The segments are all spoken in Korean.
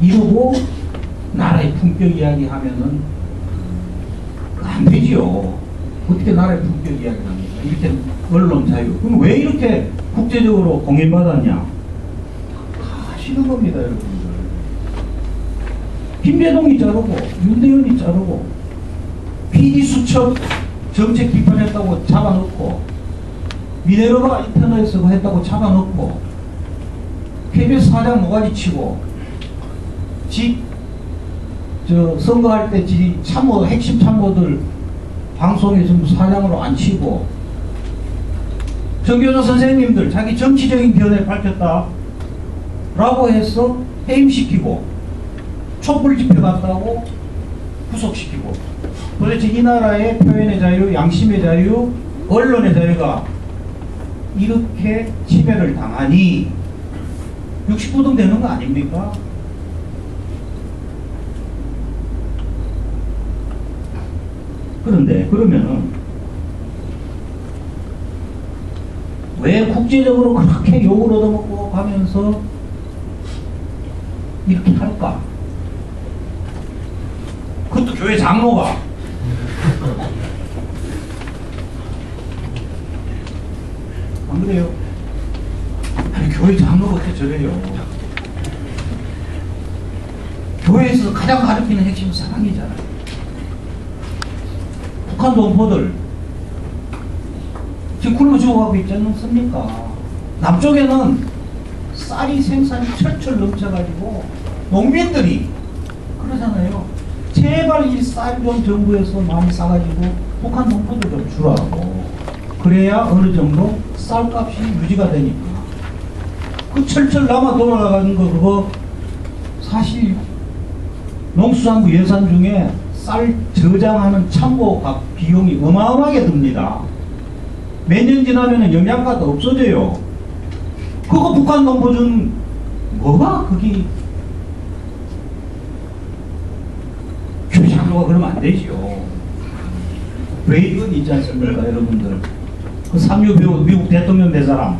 이러고 나라의 품격 이야기 하면은 안 되지요. 어떻게 나라의 품격 이야기를 합니까? 이렇게 언론 자유. 그럼 왜 이렇게 국제적으로 공인받았냐? 다 아시는 겁니다, 여러분들. 김대동이 자르고, 윤대현이 자르고, PD 수첩 정책 비판했다고 잡아놓고, 미네르바 인터넷에서 했다고 잡아놓고, KBS 사장 모가지 치고, 집, 저, 선거할 때지 참모, 핵심 참모들 방송에 전부 사장으로 앉히고, 정교조 선생님들 자기 정치적인 견해를 밝혔다. 라고 해서 해임시키고, 촛불 집회 갔다고 구속시키고, 도대체 이 나라의 표현의 자유, 양심의 자유, 언론의 자유가 이렇게 침해를 당하니 69등 되는 거 아닙니까? 그런데 그러면은 왜 국제적으로 그렇게 욕을 얻어먹고 가면서 이렇게 할까? 그것도 교회 장로가 안 그래요? 아니 교회 장로가 어떻게 저래요? 교회에서 가장 가르치는 핵심은 사랑이잖아요. 북한 동포들 지금 굶어 죽어가고 있지 않습니까? 남쪽에는 쌀이 생산이 철철 넘쳐가지고 농민들이 그러잖아요. 제발 이 쌀 좀 정부에서 많이 싸가지고 북한 농포들 좀 주라고. 그래야 어느 정도 쌀값이 유지가 되니까. 그 철철 남아 돌아가는 거 그거 사실 농수산부 예산 중에 쌀 저장하는 참고값 비용이 어마어마하게 듭니다. 몇 년 지나면 영양가도 없어져요. 그거 북한 농부 준 뭐가 그게 교장로가 그러면 안 되죠. 레이건 있지 않습니까, 여러분들? 그 삼류 배우 미국 대통령 된 사람.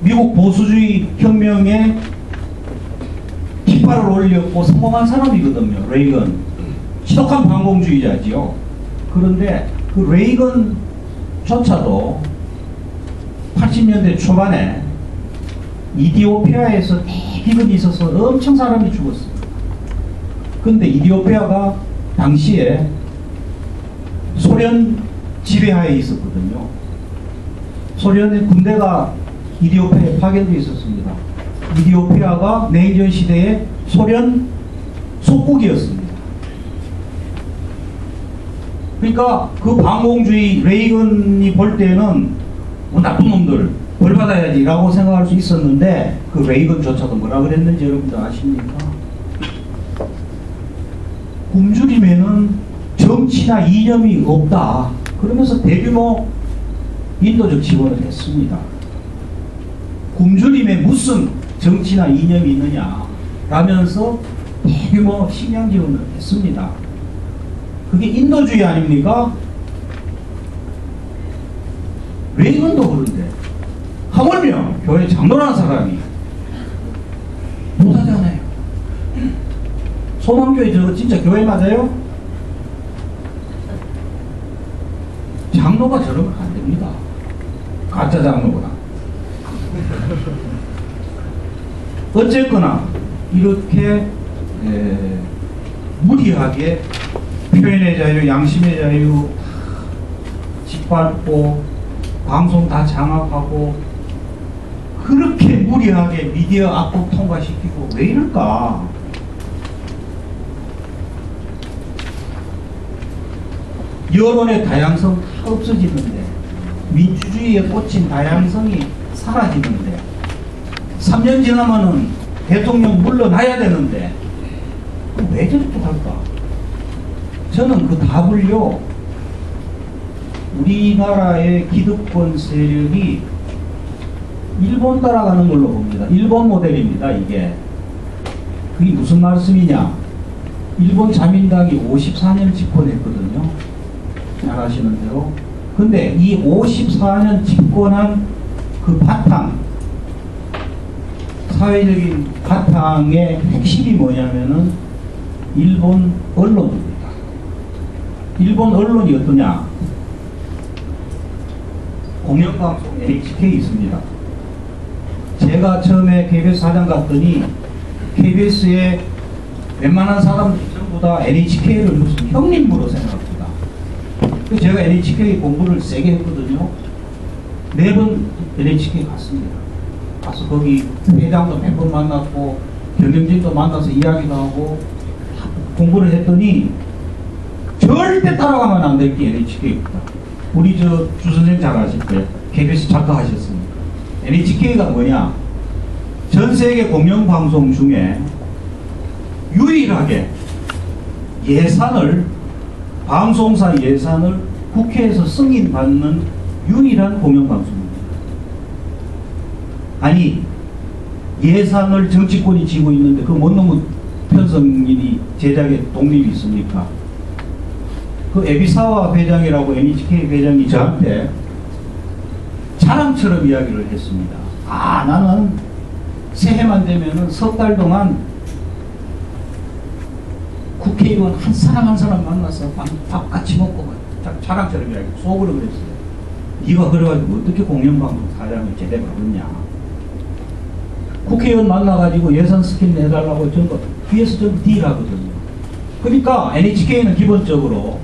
미국 보수주의 혁명에 깃발을 올렸고 성공한 사람이거든요. 레이건. 지독한 반공주의자지요. 그런데 그 레이건조차도 80년대 초반에 이디오피아에서 대기근이 있어서 엄청 사람이 죽었어요. 근데 이디오피아가 당시에 소련 지배하에 있었거든요. 소련의 군대가 이디오피아에 파견되어 있었습니다. 이디오피아가 내전 시대에 소련 속국이었습니다. 그러니까 그 반공주의 레이건이 볼 때는 뭐 나쁜 놈들 벌 받아야지 라고 생각할 수 있었는데 그 레이건조차도 뭐라 그랬는지 여러분들 아십니까? 굶주림에는 정치나 이념이 없다. 그러면서 대규모 인도적 지원을 했습니다. 굶주림에 무슨 정치나 이념이 있느냐 라면서 대규모 식량 지원을 했습니다. 그게 인도주의 아닙니까? 레이건도 그런데 하물며 교회 장로라는 사람이 못하잖아요. 소망교회 저거 진짜 교회 맞아요? 장로가 저러면 안 됩니다. 가짜 장로구나. 어쨌거나 이렇게 에, 무리하게 표현의 자유, 양심의 자유 짓밟고 방송 다 장악하고 그렇게 무리하게 미디어 악법 통과시키고 왜 이럴까? 여론의 다양성 다 없어지는데 민주주의에 꽂힌 다양성이 사라지는데 3년 지나면은 대통령 물러나야 되는데 왜 저렇게 할까? 저는 그 답을요 우리나라의 기득권 세력이 일본 따라가는 걸로 봅니다. 일본 모델입니다. 이게 그게 무슨 말씀이냐? 일본 자민당이 54년 집권했거든요. 잘 아시는 대로. 근데 이 54년 집권한 그 바탕 사회적인 바탕의 핵심이 뭐냐면은 일본 언론입니다. 일본 언론이 어떠냐? 공영방송 NHK 있습니다. 제가 처음에 KBS 사장 갔더니 KBS에 웬만한 사람들이 전부 다 NHK를 무슨 형님으로 생각합니다. 그래서 제가 NHK 공부를 세게 했거든요. 네번 NHK 갔습니다. 가서 거기 회장도 몇 번 만났고 경영진도 만나서 이야기도 하고 공부를 했더니 절대 따라가면 안 될 게 NHK입니다. 우리 저 주 선생 잘 아실 때 KBS 작가 하셨으니까 NHK가 뭐냐? 전 세계 공영방송 중에 유일하게 예산을 방송사 예산을 국회에서 승인받는 유일한 공영방송입니다. 아니 예산을 정치권이 지고 있는데 그 못 넘은 편성인이 제작에 독립이 있습니까? 그 에비사와 회장이라고 NHK 회장이 저한테 자랑처럼 이야기를 했습니다. 아 나는 새해만 되면은 석 달 동안 국회의원 한 사람 한 사람 만나서 밥, 밥 같이 먹고 자- 자랑처럼 이야기 속으로 그랬어요. 네가 그래가지고 어떻게 공영방송 사장을 제대로 하느냐. 국회의원 만나가지고 예산 스킨 내달라고 전부 뒤에서 좀 딜하거든요. 그러니까 NHK는 기본적으로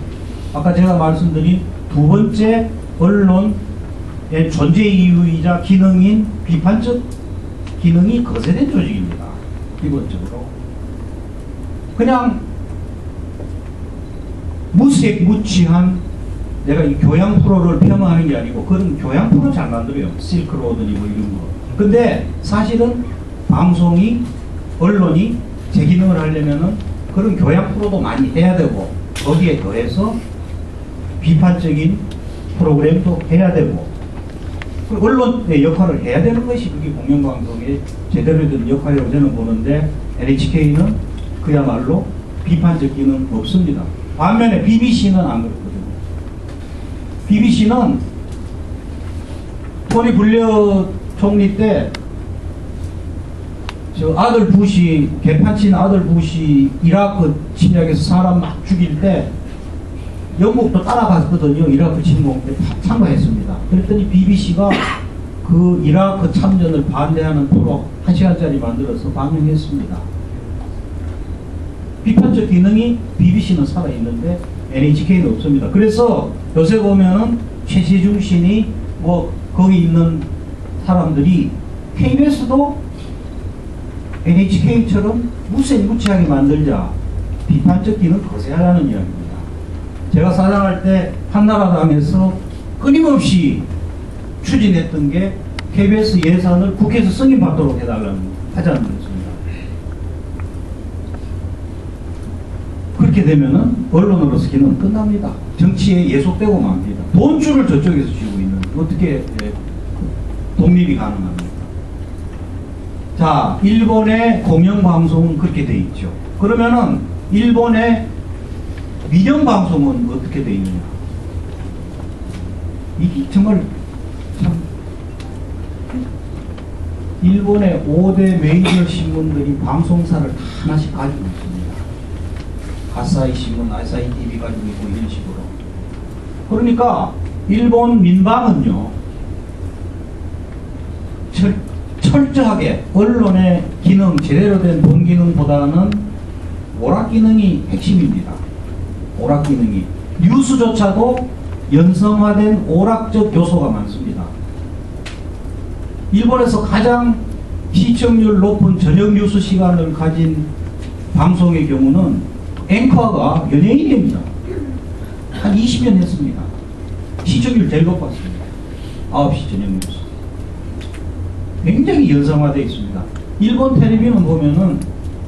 아까 제가 말씀드린 두 번째 언론의 존재 이유이자 기능인 비판적 기능이 거세된 조직입니다. 기본적으로. 그냥 무색 무취한 내가 이 교양 프로를 폄하하는 게 아니고 그런 교양 프로 잘 만들어요. 실크로드니 뭐 이런 거. 근데 사실은 방송이 언론이 제 기능을 하려면은 그런 교양 프로도 많이 해야 되고 거기에 더해서 비판적인 프로그램도 해야 되고 그 언론의 역할을 해야 되는 것이 그게 공영방송의 제대로 된 역할이라고 저는 보는데 NHK는 그야말로 비판적 기능 없습니다. 반면에 BBC는 안 그렇거든요. BBC는 토니 블레어 총리 때 저 아들 부시 개판친 아들 부시 이라크 침략에서 사람 막 죽일 때 영국도 따라갔거든요. 이라크 침공 때다 참가했습니다. 그랬더니 BBC가 그 이라크 참전을 반대하는 프로 한 시간짜리 만들어서 방영했습니다. 비판적 기능이 BBC는 살아있는데 NHK는 없습니다. 그래서 요새 보면은 최시중 신이 뭐 거기 있는 사람들이 KBS도 NHK처럼 무색무취하게 만들자 비판적 기능 거세하라는 이야기입니다. 제가 사장할 때 한나라당에서 끊임없이 추진했던 게 KBS 예산을 국회에서 승인받도록 해달라는 하자는 거였습니다. 그렇게 되면은 언론으로서 기능은 끝납니다. 정치에 예속되고 맙니다. 돈줄을 저쪽에서 쥐고 있는 어떻게 예, 독립이 가능합니까? 자, 일본의 공영방송은 그렇게 돼 있죠. 그러면은 일본의 민영방송은 어떻게 돼 있느냐? 이게 정말 참 일본의 5대 메이저 신문들이 방송사를 다 하나씩 가지고 있습니다. 가사이 신문, 아사히 TV 가지고 있고 이런 식으로. 그러니까 일본 민방은요. 철, 철저하게 언론의 기능, 제대로 된 본 기능보다는 오락 기능이 핵심입니다. 오락 기능이. 뉴스조차도 연성화된 오락적 요소가 많습니다. 일본에서 가장 시청률 높은 저녁 뉴스 시간을 가진 방송의 경우는 앵커가 연예인입니다. 한 20년 했습니다. 시청률 제일 높았습니다. 9시 저녁 뉴스. 굉장히 연상화되어 있습니다. 일본 텔레비전 보면은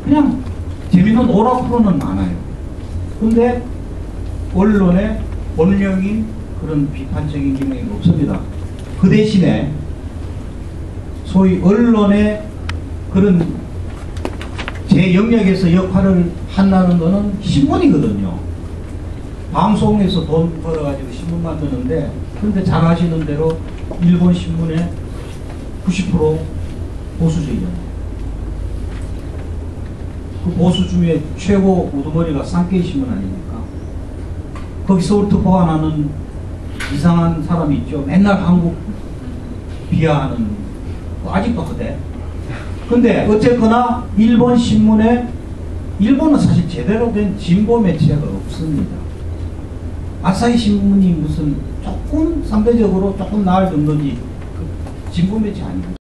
그냥 재미있는 오락 프로는 많아요. 근데 언론의 본령인 그런 비판적인 기능이 없습니다. 그 대신에 소위 언론의 그런 제 영역에서 역할을 한다는 거는 신문이거든요. 방송에서 돈 벌어가지고 신문 만드는데 근데 잘 아시는 대로 일본 신문의 90% 보수적이잖아요. 그 보수 중에 최고 우두머리가 산케이 신문 아닙니까? 거기 서울 특파원하는 이상한 사람이 있죠. 맨날 한국 비하하는 거 아직도 하대. 근데 어쨌거나 일본 신문에 일본은 사실 제대로 된 진보 매체가 없습니다. 아사히 신문이 무슨 조금 상대적으로 조금 나을 정도지 그 진보 매체 아니고